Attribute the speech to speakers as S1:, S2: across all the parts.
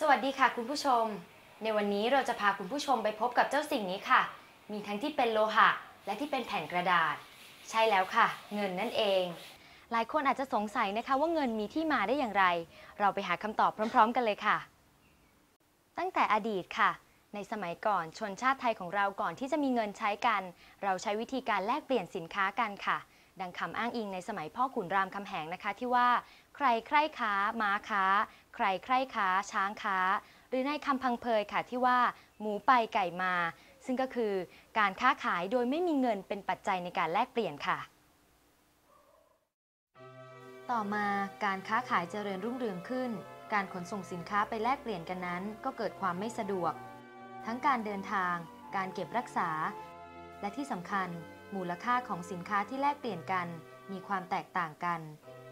S1: สวัสดีค่ะคุณผู้ชม ในวันนี้เราจะพาคุณผู้ชมไปพบกับเจ้าสิ่งนี้ค่ะ มีทั้งที่เป็นโลหะ และที่เป็นแผ่นกระดาษ ใช่แล้วค่ะ เงินนั่นเอง หลายคนอาจจะสงสัยนะคะว่าเงินมีที่มาได้อย่างไร เราไปหาคำตอบพร้อม ๆ กันเลยค่ะ ตั้งแต่อดีตค่ะ ในสมัยก่อนชนชาติไทยของเราก่อนที่จะมีเงินใช้กัน เราใช้วิธีการแลกเปลี่ยนสินค้ากันค่ะ ดังคำอ้างอิงในสมัยพ่อขุนรามคำแหงนะคะที่ว่า ใครใคร่ค้าม้าค้า ใครใคร่ค้า ช้างค้า หรือในคำพังเพยค่ะที่ว่า หมูไปไก่มา ซึ่งก็คือการค้าขายโดยไม่มีเงินเป็นปัจจัยในการแลกเปลี่ยนค่ะ ต่อมาการค้าขายเจริญรุ่งเรืองขึ้น การขนส่งสินค้าไปแลกเปลี่ยนกันนั้น ก็เกิดความไม่สะดวก ทั้งการเดินทาง การเก็บรักษา และที่สำคัญ มูลค่าของสินค้าที่แลกเปลี่ยนกัน มีความแตกต่างกัน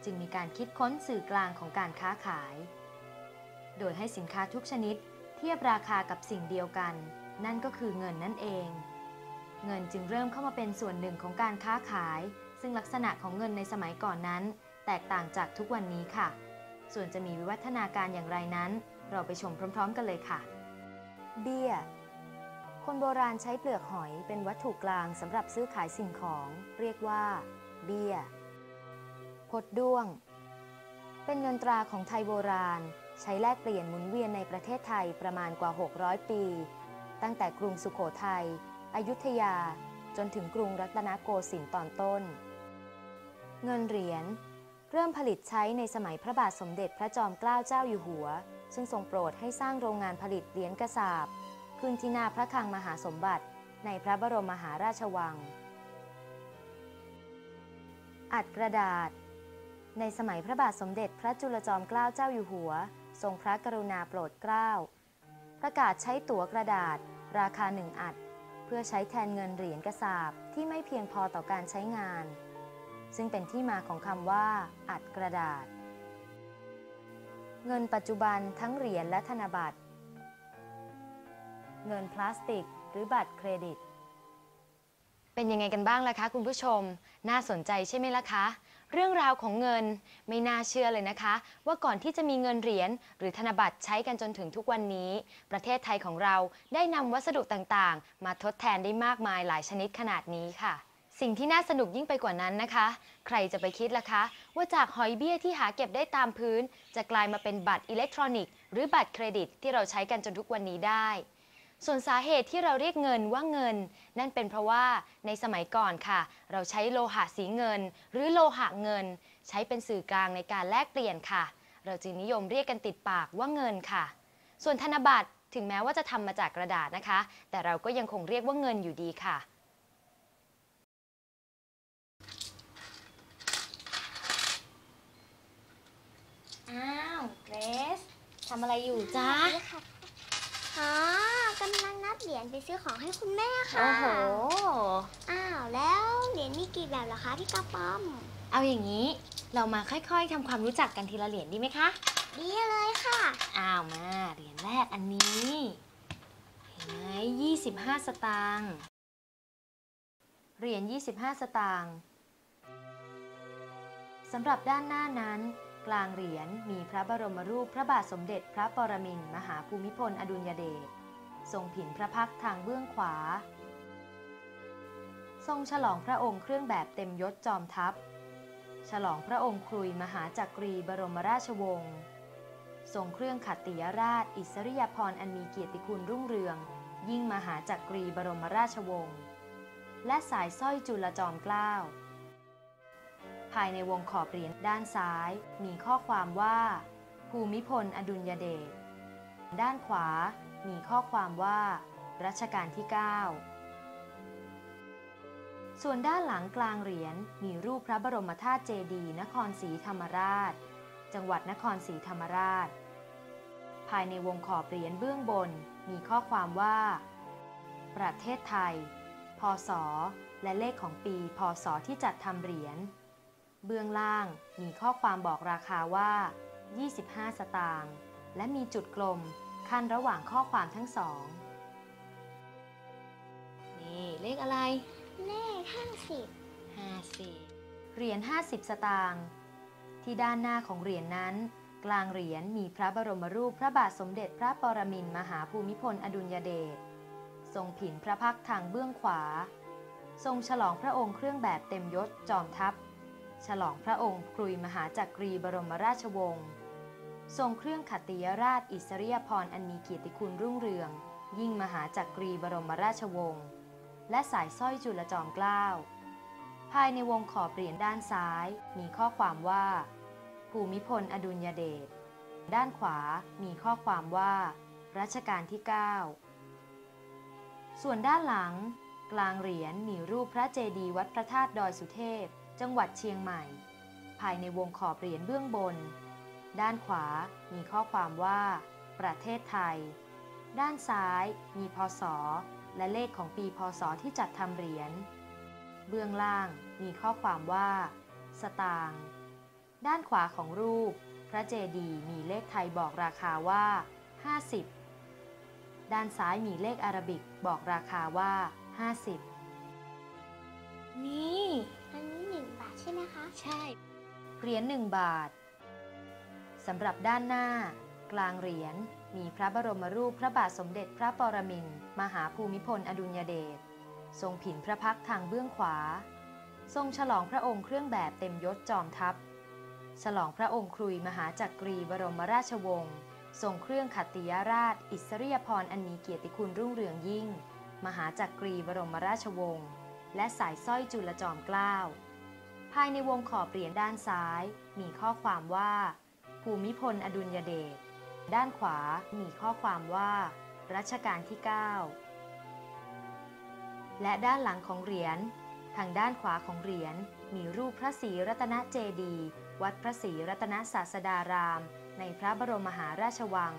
S1: จึงมีการคิดค้นสื่อกลางของการค้าขาย โดยให้สินค้าทุกชนิดเทียบราคากับสิ่งเดียวกัน นั่นก็คือเงินนั่นเอง เงินจึงเริ่มเข้ามาเป็นส่วนหนึ่งของการค้าขาย ซึ่งลักษณะของเงินในสมัยก่อนนั้น แตกต่างจากทุกวันนี้ค่ะ ส่วนจะมีวิวัฒนาการอย่างไรนั้น เราไปชมพร้อม ๆ กันเลยค่ะ เบี้ย คนโบราณใช้เปลือกหอยเป็นวัตถุกลางสำหรับซื้อขายสิ่งของ เรียกว่า เบี้ย พดด้วง เป็นเงินตราของไทยโบราณ ใช้แลกเปลี่ยนหมุนเวียนในประเทศไทยประมาณกว่า 600 ปี ตั้งแต่กรุงสุขโขทัยอยุธยา จนถึงกรุงรัตนโกสินทร์ตอนต้น เงินเหรียญเริ่มผลิตใช้ในสมัยพระบาทสมเด็จพระจอมเกล้าเจ้าอยู่หัว ซึ่งทรงโปรดให้สร้างโรงงานผลิตเหรียญกระสาบขึ้นที่หน้าพระคลังมหาสมบัติ ในพระบรมมหาราชวัง อัดกระดาษ ในสมัยพระบาทสมเด็จพระจุลจอมเกล้าเจ้าอยู่หัว ทรงพระกรุณาโปรดเกล้า ประกาศใช้ตั๋วกระดาษ ราคาหนึ่งอัด เพื่อใช้แทนเงินเหรียญกระสาบที่ไม่เพียงพอต่อการใช้งาน ซึ่งเป็นที่มาของคำว่า อัดกระดาษ เงินปัจจุบันทั้งเหรียญและธนบัตร เงินพลาสติก หรือบัตรเครดิต เป็นยังไงกันบ้างล่ะคะ คุณผู้ชม น่าสนใจใช่ไหมล่ะคะ เรื่องราวของเงินไม่น่าเชื่อเลยนะคะ ว่าก่อนที่จะมีเงินเหรียญหรือธนบัตรใช้กันจนถึงทุกวันนี้ ประเทศไทยของเราได้นำวัสดุต่างๆ มาทดแทนได้มากมายหลายชนิดขนาดนี้ค่ะ สิ่งที่น่าสนุกยิ่งไปกว่านั้นนะคะ ใครจะไปคิดล่ะคะ ว่าจากหอยเบี้ยที่หาเก็บได้ตามพื้น จะกลายมาเป็นบัตรอิเล็กทรอนิกส์หรือบัตรเครดิตที่เราใช้กันจนทุกวันนี้ได้ ส่วนสาเหตุที่เราเรียกเงินว่าเงิน นั่นเป็นเพราะว่าในสมัยก่อนค่ะ เราใช้โลหะสีเงิน หรือโลหะเงิน ใช้เป็นสื่อกลางในการแลกเปลี่ยนค่ะ เราจึงนิยมเรียกกันติดปากว่าเงินค่ะ ส่วนธนบัตรถึงแม้ว่าจะทำมาจากกระดาษนะคะ แต่เราก็ยังคงเรียกว่าเงินอยู่ดีค่ะ
S2: อ้าวเกรซทำอะไรอยู่จ๊ะ
S3: ค่ะ อ๋อกำลังนับเหรียญไปซื้อของให้คุณแม่ค่ะ
S2: โอ้โห
S3: อ้าวแล้วเหรียญมีกี่แบบเหรอคะพี่กระป๋อม
S2: เอาอย่างนี้เรามาค่อยๆทำความรู้จักกันทีละเหรียญดีไหมคะ
S3: ดีเลยค่ะ
S2: อ้าวมาเหรียญแรกอันนี้เห็นไหมยี่สิบห้าสตางค์
S1: เหรียญ 25 สตางค์สำหรับด้านหน้านั้น กลางเหรียญมีพระบรมรูปพระบาทสมเด็จพระปรมินทรมหาภูมิพลอดุลยเดชทรงผินพระพักทางเบื้องขวา ทรงฉลองพระองค์เครื่องแบบเต็มยศจอมทัพ ฉลองพระองค์ครุยมหาจักรีบรมราชวงศ์ ทรงเครื่องขัตติยราช อิสริยาภรณ์อันมีเกียรติคุณรุ่งเรือง ยิ่งมหาจักรีบรมราชวงศ์ และสายสร้อยจุลจอมเกล้า ภายในวงขอบเหรียญด้านซ้าย มีข้อความว่า ภูมิพล อดุลยเดช ด้านขวา มีข้อความว่า รัชกาลที่ 9 ส่วนด้านหลังกลางเหรียญมีรูปพระบรมธาตุเจดีย์นครศรีธรรมราช จังหวัดนครศรีธรรมราช ภายในวงขอบเหรียญเบื้องบน มีข้อความว่า ประเทศไทย พศ และเลขของปี พศที่จัดทำเหรียญ เบื้องล่างมีข้อความบอกราคาว่า 25 สตางค์และมีจุดกลมขั้นระหว่างข้อความทั้งสอง
S2: นี่เลขอะไร
S3: เลขห้าสิบ
S2: ห้าสิบ
S1: เหรียญ 50 สตางค์ที่ด้านหน้าของเหรียญนั้น กลางเหรียญมีพระบรมรูปพระบาทสมเด็จพระปรมินทรมหาภูมิพลอดุลยเดชทรงผินพระพักตร์ทางเบื้องขวา ทรงฉลองพระองค์เครื่องแบบเต็มยศจอมทัพ ฉลองพระองค์ครุยมหาจักรีบรมราชวงศ์ทรงเครื่องขัตติยราชอิสริยาภรอันมีเกียรติคุณรุ่งเรือง ยิ่งมหาจักรีบรมราชวงศ์และสายสร้อยจุลจอมเกล้าภายในวงขอบเหรียญด้านซ้าย มีข้อความว่า ภูมิพลอดุลยเดชด้านขวามีข้อความว่า รัชกาลที่ 9 ส่วนด้านหลัง กลางเหรียญมีรูปพระเจดีย์วัดพระธาตุดอยสุเทพ จังหวัดเชียงใหม่ ภายในวงขอบเหรียญเบื้องบน ด้านขวามีข้อความว่า ประเทศไทย ด้านซ้ายมีพศ และเลขของปีพศที่จัดทำเหรียญ เบื้องล่างมีข้อความว่า สตางค์ด้านขวาของรูป พระเจดีย์มีเลขไทยบอกราคาว่า 50 ด้านซ้ายมีเลขอารบิกบอกราคาว่า 50
S2: นี่
S3: ใช่ไหมคะ
S2: ใช่
S1: เหรียญ1บาทสำหรับด้านหน้า กลางเหรียญมีพระบรมรูปพระบาทสมเด็จพระปรมินทรมหาภูมิพลอดุลยเดชทรงผินพระพักทางเบื้องขวา ทรงฉลองพระองค์เครื่องแบบเต็มยศจอมทัพ ฉลองพระองค์ครุยมหาจักรีบรมราชวงศ์ทรงเครื่องขัตติยราช อิสริยาภรอันมีเกียรติคุณรุ่งเรืองยิ่ง มหาจักรีบรมราชวงศ์และสายสร้อยจุลจอมเกล้า ภายในวงขอบเหรียญด้านซ้าย มีข้อความว่า ภูมิพลอดุลยเดช ด้านขวามีข้อความว่า รัชกาลที่ 9 และด้านหลังของเหรียญ ทางด้านขวาของเหรียญ มีรูปพระศรีรัตนเจดีย์วัดพระศรีรัตนศาสดาราม ในพระบรมมหาราชวัง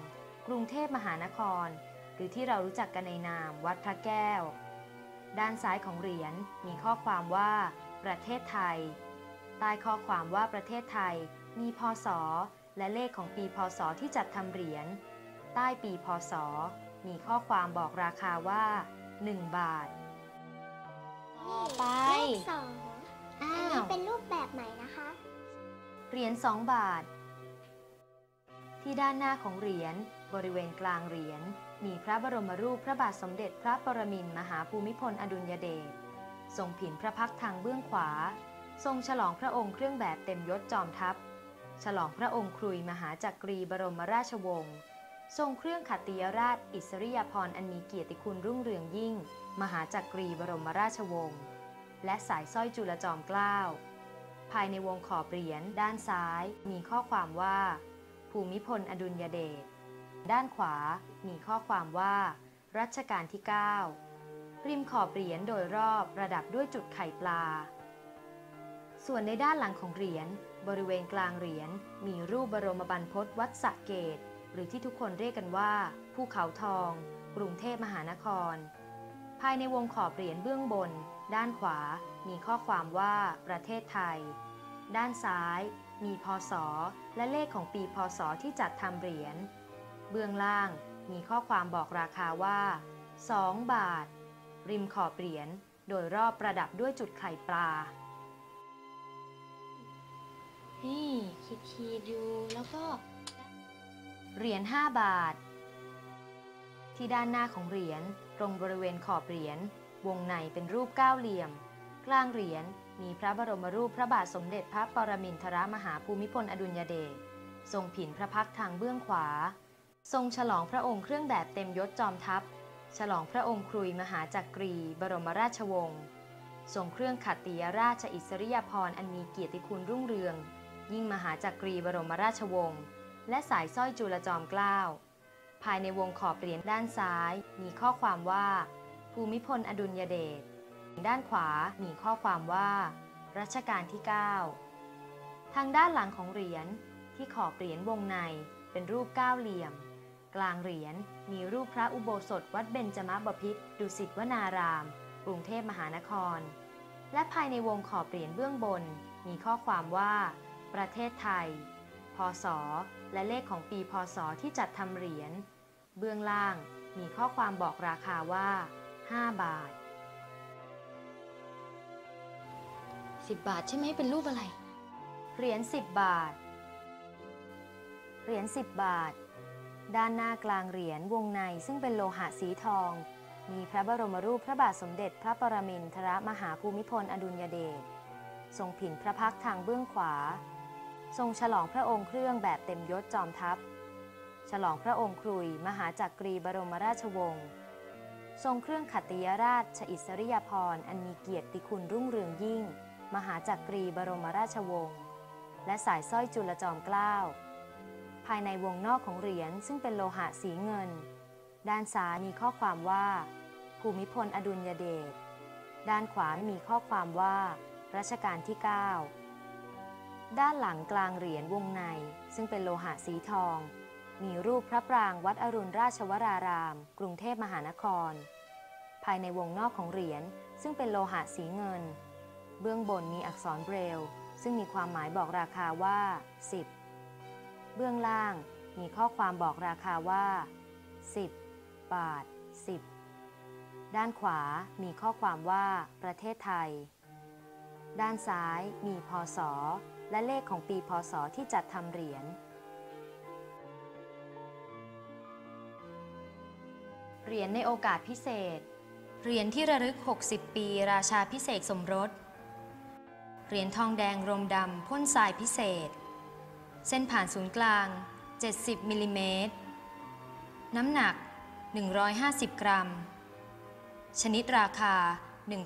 S1: กรุงเทพมหานคร หรือที่เรารู้จักกันในนามวัดพระแก้ว ด้านซ้ายของเหรียญมีข้อความว่าประเทศไทย ใต้ข้อความว่าประเทศไทย มีพศ และเลขของปีพศที่จัดทำเหรียญ ใต้ปีพศ มีข้อความบอกราคาว่า 1 บาท
S2: ต่อไป
S3: เลขสอง
S2: อ้า
S3: อันนี้
S2: ว
S3: เป็นรูปแบบใหม่นะคะ
S1: เหรียญ2บาท ที่ด้านหน้าของเหรียญบริเวณกลางเหรียญมีพระบรมรูปพระบาทสมเด็จพระปรมินทรมหาภูมิพลอดุลยเดชทรงผินพระพักตร์ทางเบื้องขวา ทรงฉลองพระองค์เครื่องแบบเต็มยศจอมทัพ ฉลองพระองค์ครุยมหาจักรีบรมราชวงศ์ทรงเครื่องขัตติยราชอิสริยาภรณ์อันมีเกียรติคุณรุ่งเรืองยิ่ง มหาจักรีบรมราชวงศ์และสายสร้อยจุลจอมเกล้าภายในวงขอบเหรียญด้านซ้าย มีข้อความว่า ภูมิพลอดุลยเดชด้านขวา มีข้อความว่า รัชกาลที่ 9 ริมขอบเหรียญโดยรอบประดับด้วยจุดไข่ปลา ส่วนในด้านหลังของเหรียญบริเวณกลางเหรียญมีรูปบรมบรรพตวัดสะเกต หรือที่ทุกคนเรียกกันว่า ภูเขาทอง กรุงเทพมหานคร ภายในวงขอบเหรียญเบื้องบน ด้านขวา มีข้อความว่า ประเทศไทย ด้านซ้าย มีพศ และเลขของปีพศที่จัดทำเหรียญ เบื้องล่าง มีข้อความบอกราคาว่า 2 บาท ริมขอบเหรียญโดยรอบประดับด้วยจุดไข่ปลา
S2: ขีดขีดๆอยู่ แล้วก็
S1: เหรียญ5บาท ที่ด้านหน้าของเหรียญตรงบริเวณขอบเหรียญวงในเป็นรูปเก้าเหลี่ยม กลางเหรียญมีพระบรมรูปพระบาทสมเด็จพระปรมินทรมหาภูมิพลอดุลยเดชทรงผินพระพักทางเบื้องขวา ทรงฉลองพระองค์เครื่องแบบเต็มยศจอมทัพ ฉลองพระองค์ครุยมหาจักรี บรมราชวงศ์ทรงเครื่องขัตติยราชอิสริยาภรณ์อันมีเกียรติคุณรุ่งเรือง ยิ่งมหาจักรีบรมราชวงศ์ และสายสร้อยจุลจอมเกล้า ภายในวงขอบเหรียญด้านซ้าย มีข้อความว่า ภูมิพลอดุลยเดช ด้านขวามีข้อความว่า รัชกาลที่ 9 ทางด้านหลังของเหรียญที่ขอบเหรียญวงในเป็นรูปเก้าเหลี่ยม กลางเหรียญมีรูปพระอุโบสถวัดเบญจมบพิตรดุสิตวนาราม กรุงเทพมหานคร และภายในวงขอบเหรียญเบื้องบน มีข้อความว่า ประเทศไทย พศ และเลขของปีพศที่จัดทำเหรียญ เบื้องล่างมีข้อความบอกราคาว่า 5 บาท
S2: 10 บาทใช่ไหมเป็นรูปอะไร
S1: เหรียญ10 บาท เหรียญ10 บาท ด้านหน้ากลางเหรียญวงในซึ่งเป็นโลหะสีทอง มีพระบรมรูปพระบาทสมเด็จพระปรมินทรมหาภูมิพลอดุลยเดชทรงผินพระพักตร์ทางเบื้องขวา ทรงฉลองพระองค์เครื่องแบบเต็มยศจอมทัพ ฉลองพระองค์ครุยมหาจักรีบรมราชวงศ์ ทรงเครื่องขัตติยราชอิสริยาภรอันมีเกียรติคุณรุ่งเรืองยิ่ง มหาจักรีบรมราชวงศ์ และสายสร้อยจุลจอมเกล้า ภายในวงนอกของเหรียญซึ่งเป็นโลหะสีเงิน ด้านซ้ายมีข้อความว่า ภูมิพลอดุลยเดช ด้านขวามีข้อความว่ารัชกาลที่ 9 ด้านหลังกลางเหรียญวงใน ซึ่งเป็นโลหะสีทอง มีรูปพระปรางวัดอรุณราชวราราม กรุงเทพมหานคร ภายในวงนอกของเหรียญซึ่งเป็นโลหะสีเงิน เบื้องบนมีอักษรเบรล ซึ่งมีความหมายบอกราคาว่า 10 เบื้องล่างมีข้อความบอกราคาว่า 10 บาท 10 ด้านขวามีข้อความว่าประเทศไทย ด้านซ้ายมีพศ และเลขของปีพศที่จัดทำเหรียญ เหรียญในโอกาสพิเศษ เหรียญที่ระลึก 60 ปี ราชาพิเศษสมรส เหรียญทองแดงรมดำพ่นทรายพิเศษ เส้นผ่านศูนย์กลาง 70 มิลลิเมตร น้ำหนัก 150 กรัม ชนิดราคา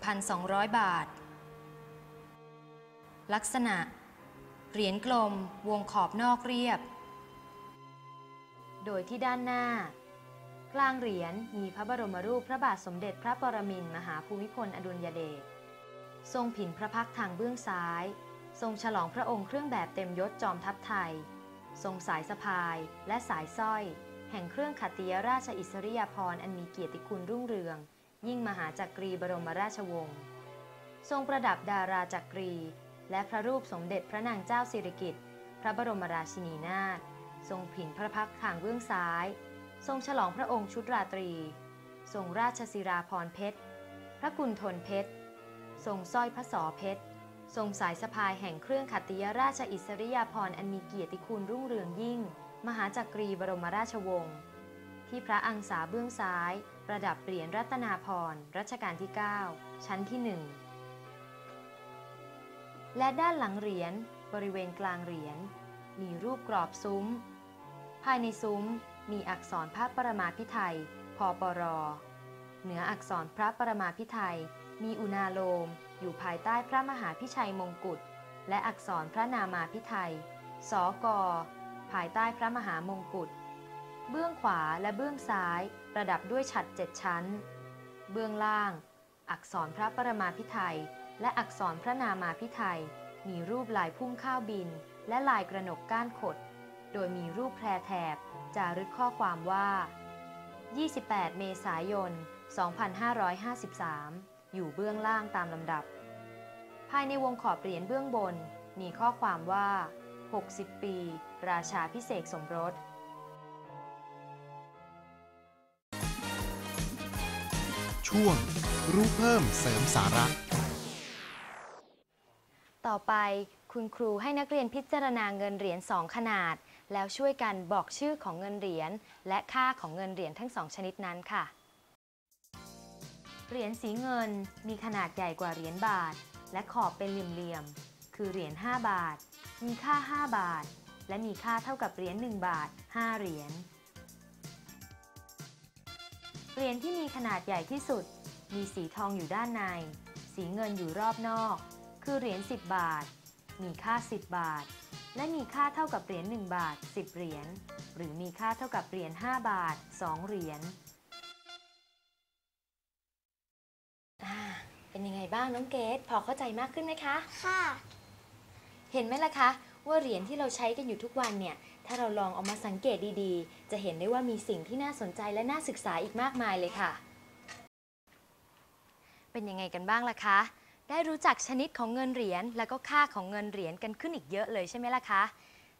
S1: 1,200 บาท ลักษณะ เหรียญกลมวงขอบนอกเรียบ โดยที่ด้านหน้า กลางเหรียญมีพระบรมรูปพระบาทสมเด็จพระปรมินทรมหาภูมิพลอดุลยเดช ทรงผินพระพักทางเบื้องซ้าย ทรงฉลองพระองค์เครื่องแบบเต็มยศจอมทัพไทย ทรงสายสะพายและสายสร้อย แห่งเครื่องขัตติยราชอิสริยาภรณ์อันมีเกียรติคุณรุ่งเรือง ยิ่งมหาจักรีบรมราชวงศ์ ทรงประดับดาราจักรี และพระรูปสมเด็จพระนางเจ้าสิริกิติ์พระบรมราชินีนาถทรงผินพระพักทางเบื้องซ้าย ทรงฉลองพระองค์ชุดราตรี ทรงราชศิราพรเพชร พระกุณฑลเพชร ทรงสร้อยพระสอเพชร ทรงสายสะพายแห่งเครื่องขัตติยราชอิสริยาภรณ์อันมีเกียรติคุณรุ่งเรืองยิ่ง มหาจักรีบรมราชวงศ์ที่พระอังสาเบื้องซ้าย ประดับเหรียญรัตนาพรณ์รัชกาลที่ 9 ชั้นที่1 และด้านหลังเหรียญบริเวณกลางเหรียญมีรูปกรอบซุ้ม ภายในซุ้มมีอักษรพระประมาพิไทยพปร เหนืออักษรพระประมาพิไทยมีอุณาโลม อยู่ภายใต้พระมหาพิชัยมงกุฎและอักษรพระนามาพิไทยสกภายใต้พระมหามงกุฎ เบื้องขวาและเบื้องซ้ายประดับด้วยฉัตรเจ็ดชั้น เบื้องล่าง อักษรพระประมาพิไทย และอักษรพระนามาพิไทย มีรูปลายพุ่มข้าวบิน และลายกระหนกก้านขด โดยมีรูปแพรแถบจารึกข้อความว่า 28 เมษายน 2553 อยู่เบื้องล่างตามลำดับ ภายในวงขอบเหรียญเบื้องบน มีข้อความว่า 60 ปี ราชาพิเศษสมรส
S4: ช่วงรู้เพิ่มเสริมสาระ
S1: ต่อไป คุณครูให้นักเรียนพิจารณาเงินเหรียญ2ขนาด แล้วช่วยกันบอกชื่อของเงินเหรียญและค่าของเงินเหรียญทั้งสองชนิดนั้นค่ะ เหรียญสีเงินมีขนาดใหญ่กว่าเหรียญบาท และขอบเป็นเหลี่ยมๆ คือเหรียญ5บาท มีค่า 5 บาท และมีค่าเท่ากับเหรียญ1บาท 5 เหรียญ เหรียญที่มีขนาดใหญ่ที่สุด มีสีทองอยู่ด้านใน สีเงินอยู่รอบนอก คือเหรียญ10 บาท มีค่า 10 บาท และมีค่าเท่ากับเหรียญ1บาท 10 เหรียญ หรือมีค่าเท่ากับเหรียญ5บาท 2 เหรียญอ่าเป็นยังไงบ้างน้องเกดพอเข้าใจมากขึ้นไหมคะ
S3: ค่ะ
S1: เห็นไหมล่ะคะ ว่าเหรียญที่เราใช้กันอยู่ทุกวันเนี่ย ถ้าเราลองเอามาสังเกตดีๆ จะเห็นได้ว่ามีสิ่งที่น่าสนใจและน่าศึกษาอีกมากมายเลยค่ะ เป็นยังไงกันบ้างล่ะคะ ได้รู้จักชนิดของเงินเหรียญแล้วก็ค่าของเงินเหรียญกันขึ้นอีกเยอะเลยใช่ไหมล่ะคะ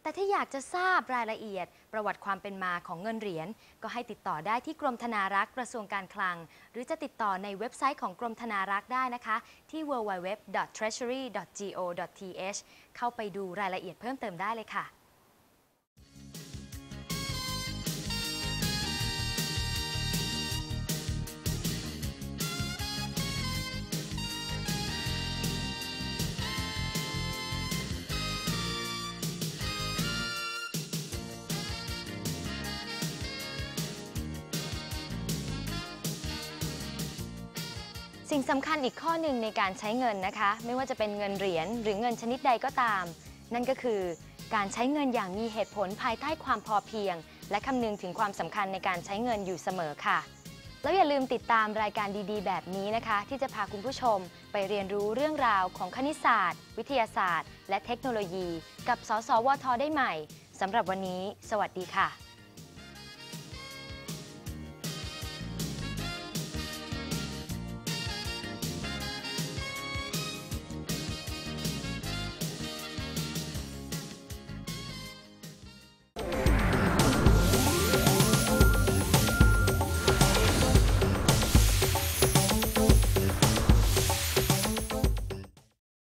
S1: แต่ถ้าอยากจะทราบรายละเอียด ประวัติความเป็นมาของเงินเหรียญก็ให้ติดต่อได้ที่กรมธนารักษ์กระทรวงการคลัง หรือจะติดต่อในเว็บไซต์ของกรมธนารักษ์ได้นะคะ ที่ www.treasury.go.th เข้าไปดูรายละเอียดเพิ่มเติมได้เลยค่ะ สิ่งสำคัญอีกข้อหนึ่งในการใช้เงินนะคะ ไม่ว่าจะเป็นเงินเหรียญหรือเงินชนิดใดก็ตาม นั่นก็คือการใช้เงินอย่างมีเหตุผลภายใต้ความพอเพียง และคำนึงถึงความสำคัญในการใช้เงินอยู่เสมอค่ะ แล้วอย่าลืมติดตามรายการดีๆ แบบนี้นะคะ ที่จะพาคุณผู้ชมไปเรียนรู้เรื่องราวของคณิตศาสตร์ วิทยาศาสตร์ และเทคโนโลยี กับ สสวทได้ใหม่สำหรับวันนี้ สวัสดีค่ะ